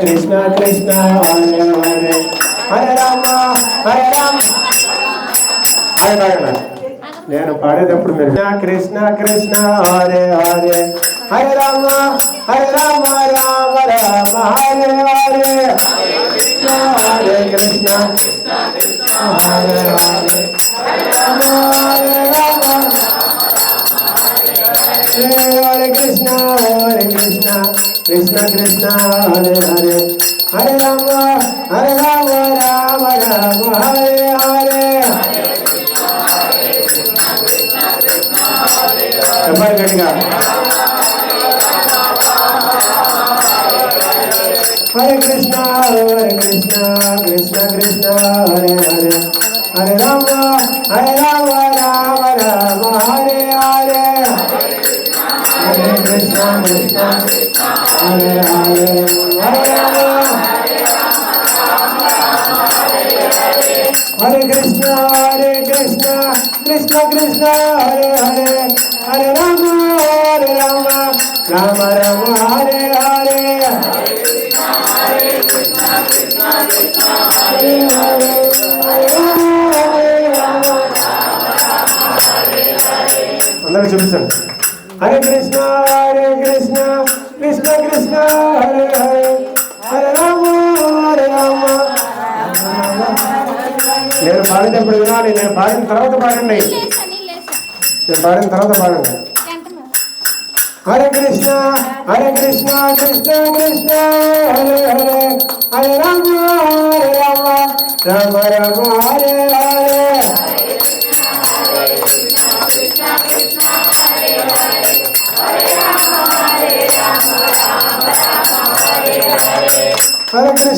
కృష్ణ కృష్ణ హరే హరే. హరే రామ హరే రామ. హరే హరే నేను పాడేటప్పుడు మీరు కృష్ణ కృష్ణ హరే హరే. హరే రామ హరే రామ రామ రామ హరే హరే. కృష్ణ హరే కృష్ణ హరే హరే. హరే రామ హరే రామ. హరే కృష్ణ హరే కృష్ణ. కృష్ణ కృష్ణ హరే హరే. హరే రామ హరే రామ రామ రామ హరే హరే. చెప్పాలి గట్టిగా. హరే కృష్ణ హరే కృష్ణ కృష్ణ కృష్ణ హరే హరే. హరే రామ హరే రామ రామ రామ హరే హరే. హరే కృష్ణ కృష్ణ. హరే హరే హరే రామ హరే కృష్ణ హరే కృష్ణ కృష్ణ కృష్ణ హరే హరే హరే రామ హరే రామ రామ రామ హరే హరే హరే హరే హరే రామ హరే రామ అందరూ చూపించండి హరే కృష్ణ హరే నేను పాడినప్పుడు వినాలి నేను పాడిన తర్వాత పాడండి. నేను పాడిన తర్వాత పాడండి. హరే కృష్ణ హరే కృష్ణ కృష్ణ కృష్ణ హరే హరే హరే రామ హరే రామ. రామ రామ హరే హరే. హరే కృష్ణ కృష్ణ కృష్ణ హరే హరే హరే రామ